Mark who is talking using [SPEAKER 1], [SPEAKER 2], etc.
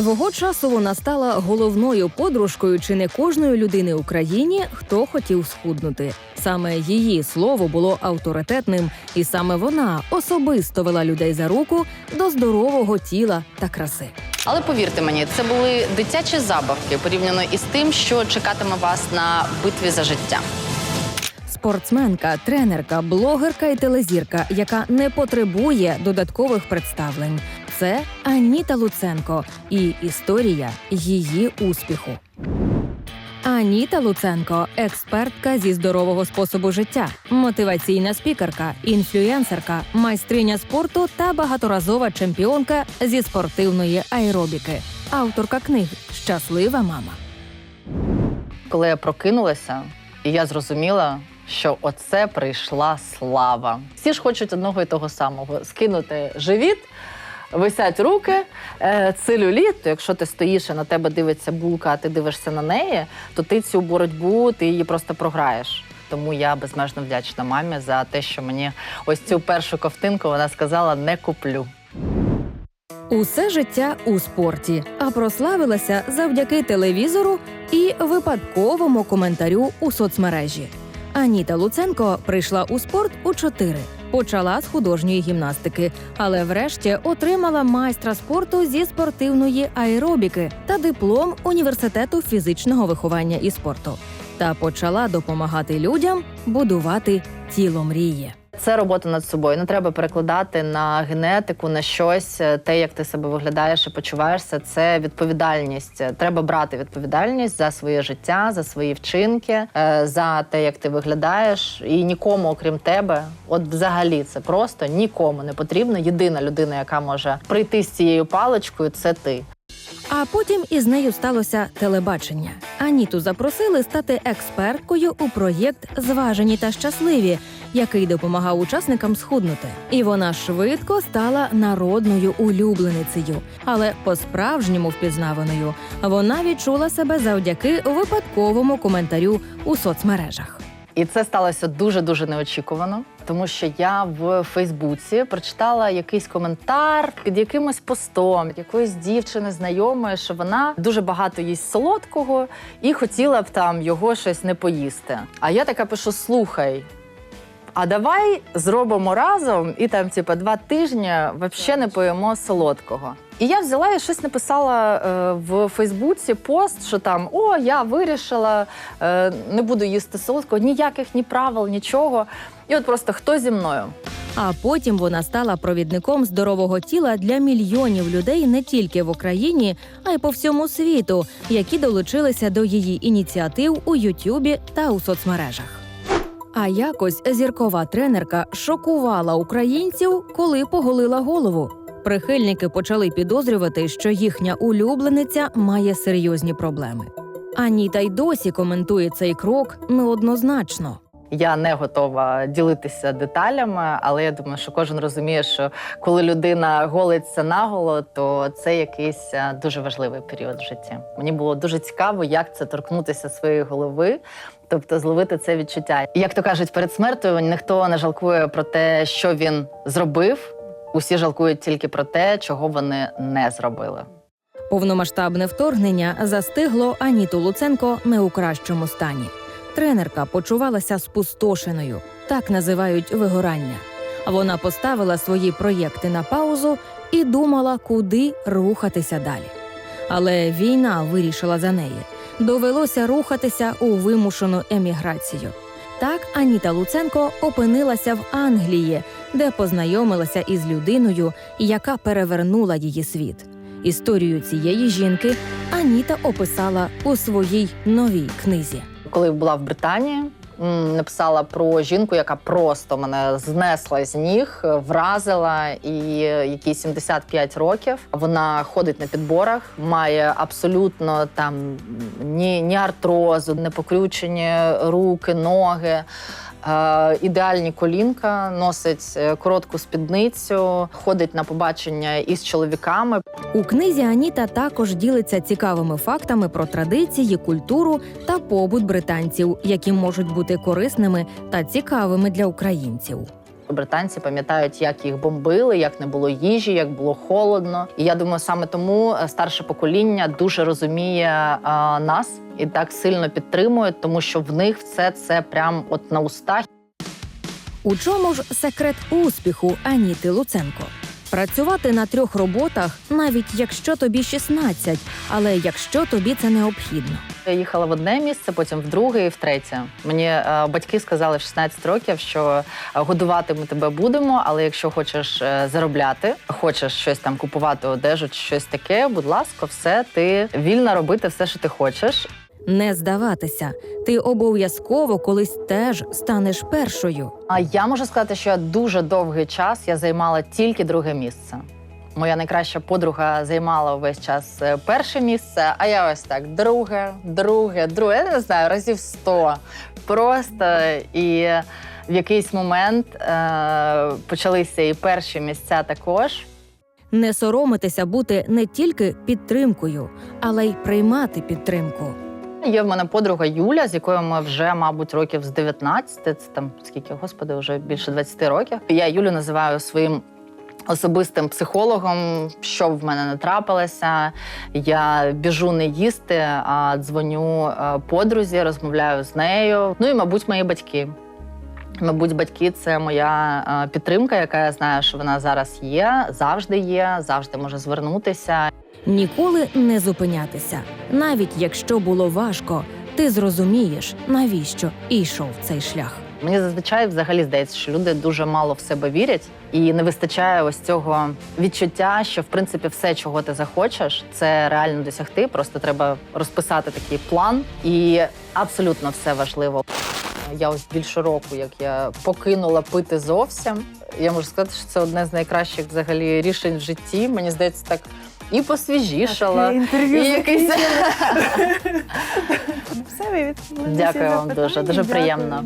[SPEAKER 1] Свого часу вона стала головною подружкою чи не кожної людини у країні, хто хотів схуднути. Саме її слово було авторитетним, і саме вона особисто вела людей за руку до здорового тіла та краси.
[SPEAKER 2] Але повірте мені, це були дитячі забавки порівняно із тим, що чекатиме вас на битві за життя.
[SPEAKER 1] Спортсменка, тренерка, блогерка і телезірка, яка не потребує додаткових представлень. Це Аніта Луценко і історія її успіху. Аніта Луценко експертка зі здорового способу життя, мотиваційна спікерка, інфлюенсерка, майстриня спорту та багаторазова чемпіонка зі спортивної аеробіки, авторка книг Щаслива мама.
[SPEAKER 2] Коли я прокинулася, я зрозуміла, що оце прийшла слава. Всі ж хочуть одного і того самого: скинути живіт. Висять руки, е, целюліт, то якщо ти стоїш і на тебе дивиться булка, а ти дивишся на неї, то ти цю боротьбу ти її просто програєш. Тому я безмежно вдячна мамі за те, що мені ось цю першу ковтинку вона сказала не куплю.
[SPEAKER 1] Усе життя у спорті, а прославилася завдяки телевізору і випадковому коментарю у соцмережі. Аніта Луценко прийшла у спорт у чотири. Почала з художньої гімнастики, але врешті отримала майстра спорту зі спортивної аеробіки та диплом університету фізичного виховання і спорту. Та почала допомагати людям будувати тіло мрії.
[SPEAKER 2] Це робота над собою. Не треба перекладати на генетику, на щось. Те, як ти себе виглядаєш і почуваєшся, це відповідальність. Треба брати відповідальність за своє життя, за свої вчинки, е, за те, як ти виглядаєш, і нікому, окрім тебе, от взагалі це просто нікому не потрібно. Єдина людина, яка може прийти з цією паличкою, це ти.
[SPEAKER 1] А потім із нею сталося телебачення. Аніту запросили стати експерткою у проєкт Зважені та щасливі, який допомагав учасникам схуднути. І вона швидко стала народною улюбленицею, але по-справжньому впізнаваною. Вона відчула себе завдяки випадковому коментарю у соцмережах.
[SPEAKER 2] І це сталося дуже дуже неочікувано, тому що я в Фейсбуці прочитала якийсь коментар під якимось постом якоїсь дівчини знайомої, що вона дуже багато їсть солодкого і хотіла б там його щось не поїсти. А я така пишу: слухай. А давай зробимо разом і там, типа, два тижні взагалі не поїмо солодкого. І я взяла і щось написала е, в Фейсбуці пост, що там о, я вирішила, е, не буду їсти солодкого, ніяких ні правил, нічого. І от просто хто зі мною?
[SPEAKER 1] А потім вона стала провідником здорового тіла для мільйонів людей не тільки в Україні, а й по всьому світу, які долучилися до її ініціатив у Ютюбі та у соцмережах. А якось зіркова тренерка шокувала українців, коли поголила голову. Прихильники почали підозрювати, що їхня улюблениця має серйозні проблеми. Аніта й досі коментує цей крок неоднозначно.
[SPEAKER 2] Я не готова ділитися деталями, але я думаю, що кожен розуміє, що коли людина голиться наголо, то це якийсь е, дуже важливий період в житті. Мені було дуже цікаво, як це торкнутися своєї голови, тобто зловити це відчуття. Як то кажуть, перед смертю ніхто не жалкує про те, що він зробив. Усі жалкують тільки про те, чого вони не зробили.
[SPEAKER 1] Повномасштабне вторгнення застигло Аніту Луценко не у кращому стані. Тренерка почувалася спустошеною, так називають вигорання. Вона поставила свої проєкти на паузу і думала, куди рухатися далі. Але війна вирішила за неї. Довелося рухатися у вимушену еміграцію. Так Аніта Луценко опинилася в Англії, де познайомилася із людиною, яка перевернула її світ. Історію цієї жінки Аніта описала у своїй новій книзі.
[SPEAKER 2] Коли була в Британії, написала про жінку, яка просто мене знесла з ніг, вразила, і якій 75 років. Вона ходить на підборах, має абсолютно там ні, ні артрозу, не покрючені руки, ноги. Е, ідеальні колінка, носить е, коротку спідницю, ходить на побачення із чоловіками.
[SPEAKER 1] У книзі Аніта також ділиться цікавими фактами про традиції, культуру та побут британців, які можуть бути корисними та цікавими для українців.
[SPEAKER 2] Британці пам'ятають, як їх бомбили, як не було їжі, як було холодно. І я думаю, саме тому е, старше покоління дуже розуміє е, нас і так сильно підтримує, тому що в них все це прям от на устах.
[SPEAKER 1] У чому ж секрет успіху Аніти Луценко? Працювати на трьох роботах, навіть якщо тобі 16, але якщо тобі це необхідно.
[SPEAKER 2] Я їхала в одне місце, потім в друге і в третє. Мені е, батьки сказали в 16 років, що е, годувати ми тебе будемо, але якщо хочеш е, заробляти, хочеш щось там купувати одежу чи щось таке, будь ласка, все ти вільна робити все, що ти хочеш.
[SPEAKER 1] Не здаватися, ти обов'язково колись теж станеш першою.
[SPEAKER 2] А я можу сказати, що я дуже довгий час я займала тільки друге місце. Моя найкраща подруга займала увесь час е, перше місце, а я ось так друге, друге, друге. Я не знаю, разів сто. Просто і в якийсь момент е- почалися і перші місця також.
[SPEAKER 1] Не соромитися бути не тільки підтримкою, але й приймати підтримку.
[SPEAKER 2] Є в мене подруга Юля, з якою ми вже, мабуть, років з 19, це там скільки, господи, вже більше 20 років. Я Юлю називаю своїм. Особистим психологом, що в мене не трапилося. Я біжу не їсти, а дзвоню е, подрузі, розмовляю з нею. Ну і, мабуть, мої батьки. Мабуть, батьки це моя е, підтримка, яка я знаю, що вона зараз є, завжди є, завжди може звернутися.
[SPEAKER 1] Ніколи не зупинятися, навіть якщо було важко, ти зрозумієш, навіщо і йшов цей шлях.
[SPEAKER 2] Мені зазвичай взагалі здається, що люди дуже мало в себе вірять, і не вистачає ось цього відчуття, що в принципі все, чого ти захочеш, це реально досягти. Просто треба розписати такий план, і абсолютно все важливо. Я ось більше року, як я покинула пити зовсім. Я можу сказати, що це одне з найкращих взагалі рішень в житті. Мені здається, так і посвіжішала.
[SPEAKER 3] Інтерв'ю
[SPEAKER 2] І якийсь
[SPEAKER 3] Все, ви
[SPEAKER 2] Дякую вам дуже, дуже приємно.